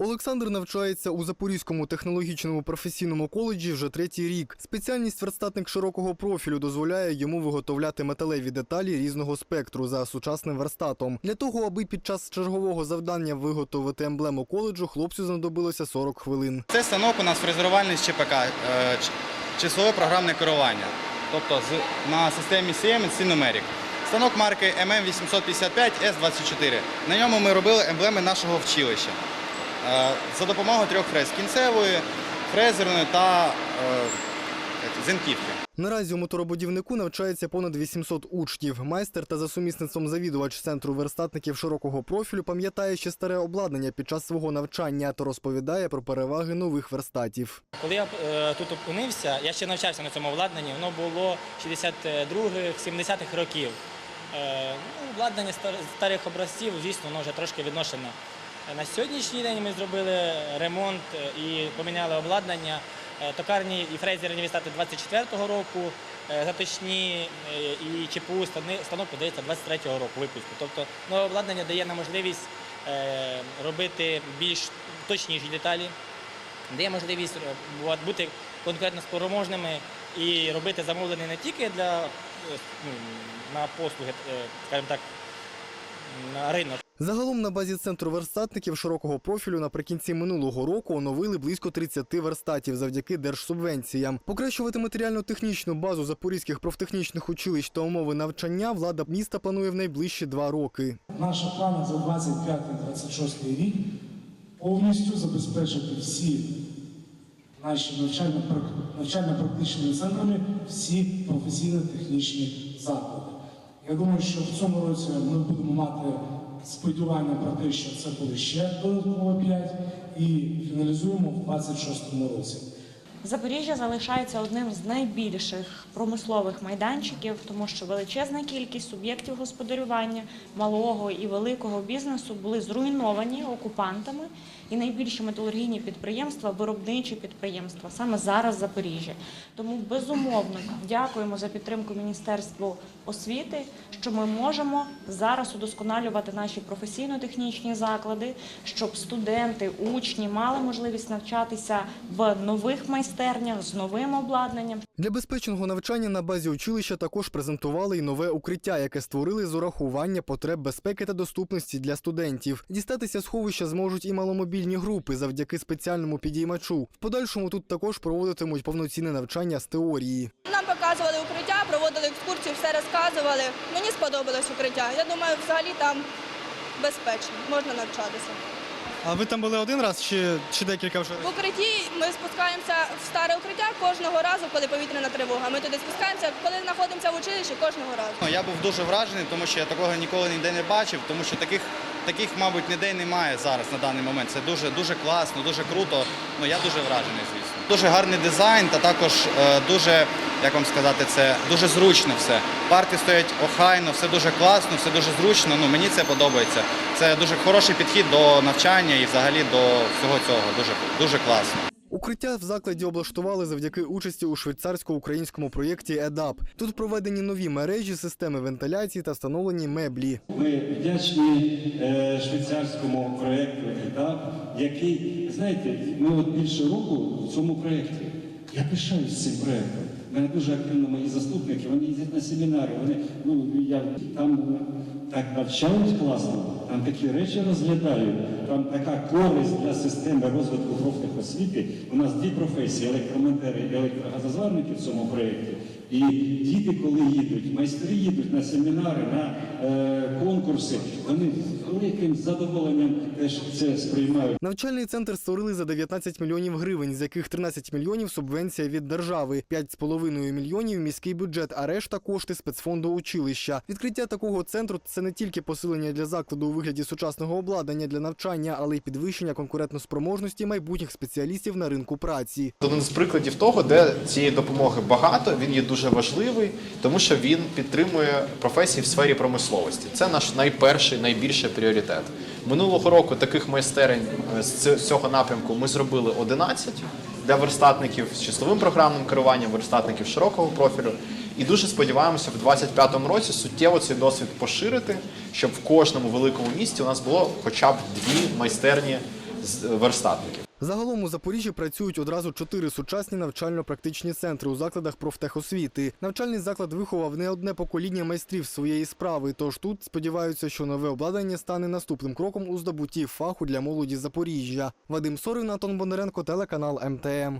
Олександр навчається у Запорізькому технологічному професійному коледжі вже третій рік. Спеціальність верстатник широкого профілю дозволяє йому виготовляти металеві деталі різного спектру за сучасним верстатом. Для того, аби під час чергового завдання виготовити емблему коледжу, хлопцю знадобилося 40 хвилин. Це станок у нас фрезерувальний з ЧПК, е, числове програмне керування. Тобто на системі Siemens Sinomeric. Станок марки MM855 S24. На ньому ми робили емблеми нашого вчилища. Е, За допомогою трьох фрез кінцевої, фрезерної та е, зенківки. Наразі у моторобудівнику навчається понад 800 учнів. Майстер та за сумісництвом завідувач центру верстатників широкого профілю пам'ятає ще старе обладнання під час свого навчання та розповідає про переваги нових верстатів. Коли я е, тут опинився, я ще навчався на цьому обладнанні, воно було 62-х, 70-х років. Е, ну, обладнання стар- старих образців, звісно, воно вже трошки відношено. На сьогоднішній день ми зробили ремонт е, і поміняли обладнання. Е, Токарні і фрезерні вистати 24-го року, е, заточні е, і ЧПУ станок подається 23-го року випуску. Тобто нове обладнання дає нам можливість е, робити більш точніші деталі, дає можливість е, бути конкурентно спроможними і робити замовлення не тільки для е, ну, на послуги, е, скажімо так, на ринок. Загалом на базі центру верстатників широкого профілю наприкінці минулого року оновили близько 30 верстатів завдяки держсубвенціям. Покращувати матеріально-технічну базу запорізьких профтехнічних училищ та умови навчання влада міста планує в найближчі два роки. Наші плани за 25-26 рік повністю забезпечити всі наші навчально- навчально-практичними центрами всі професійно-технічні заклади. Я думаю, що в цьому році ми будемо мати сподівання про те, що це буде ще додатково 5 і фіналізуємо в 26 році. Запоріжжя залишається одним з найбільших промислових майданчиків, тому що величезна кількість суб'єктів господарювання малого і великого бізнесу були зруйновані окупантами, і найбільші металургійні підприємства, виробничі підприємства саме зараз в Запоріжжі. Тому безумовно дякуємо за підтримку Міністерству освіти, що ми можемо зараз удосконалювати наші професійно-технічні заклади, щоб студенти, учні мали можливість навчатися в нових майстернях з новим обладнанням. Для безпечного навчання на базі училища також презентували й нове укриття, яке створили з урахування потреб безпеки та доступності для студентів. Дістатися сховища зможуть і маломобільні групи завдяки спеціальному підіймачу. В подальшому тут також проводитимуть повноцінне навчання з теорії. Нам показували укриття, проводили екскурсію, все розказували. Мені сподобалось укриття. Я думаю, взагалі там безпечно, можна навчатися. А ви там були один раз чи, чи декілька вже? В укритті ми спускаємося в старе укриття кожного разу, коли повітряна тривога. Ми туди спускаємося, коли знаходимося в училищі, кожного разу. Ну, Я був дуже вражений, тому що я такого ніколи ніде не бачив, тому що таких, таких мабуть, ніде немає зараз на даний момент. Це дуже, дуже класно, дуже круто. Ну, я дуже вражений, звісно. Дуже гарний дизайн та також е, дуже, як вам сказати, це дуже зручно все. Парти стоять охайно, все дуже класно, все дуже зручно. Ну, мені це подобається. Це дуже хороший підхід до навчання і взагалі до всього цього. Дуже, дуже класно. Укриття в закладі облаштували завдяки участі у швейцарсько-українському проєкті ЕДАП. Тут проведені нові мережі, системи вентиляції та встановлені меблі. Ми вдячні е, швейцарському проєкту ЕДАП, який, знаєте, ми от більше року в цьому проєкті. Я пишаюсь цим проєктом. Мене дуже активно мої заступники, вони їздять на семінари, вони, ну, я там так навчають класно, там такі речі розглядають, там така користь для системи розвитку профтехосвіти. У нас дві професії електромонтери і електрогазозварники в цьому проєкті. І діти, коли їдуть, майстри їдуть на семінари, на е, конкурси, вони з великим задоволенням теж це сприймають. Навчальний центр створили за 19 мільйонів гривень, з яких 13 мільйонів субвенція від держави, 5,5 мільйонів міський бюджет, а решта кошти спецфонду училища. Відкриття такого центру це не тільки посилення для закладу у вигляді сучасного обладнання для навчання, але й підвищення конкурентноспроможності майбутніх спеціалістів на ринку праці. Один з прикладів того, де цієї допомоги багато, він є дуже важливий, тому що він підтримує професії в сфері промисловості. Це наш найперший, найбільший пріоритет. Минулого року таких майстерень е, з цього напрямку ми зробили 11 для верстатників з числовим програмним керуванням, верстатників широкого профілю. І дуже сподіваємося в 2025 році суттєво цей досвід поширити, щоб в кожному великому місті у нас було хоча б дві майстерні з- верстатників. Загалом у Запоріжжі працюють одразу чотири сучасні навчально-практичні центри у закладах профтехосвіти. Навчальний заклад виховав не одне покоління майстрів своєї справи. Тож тут сподіваються, що нове обладнання стане наступним кроком у здобутті фаху для молоді Запоріжжя. Вадим Сорин, Антон Бондаренко, телеканал МТМ.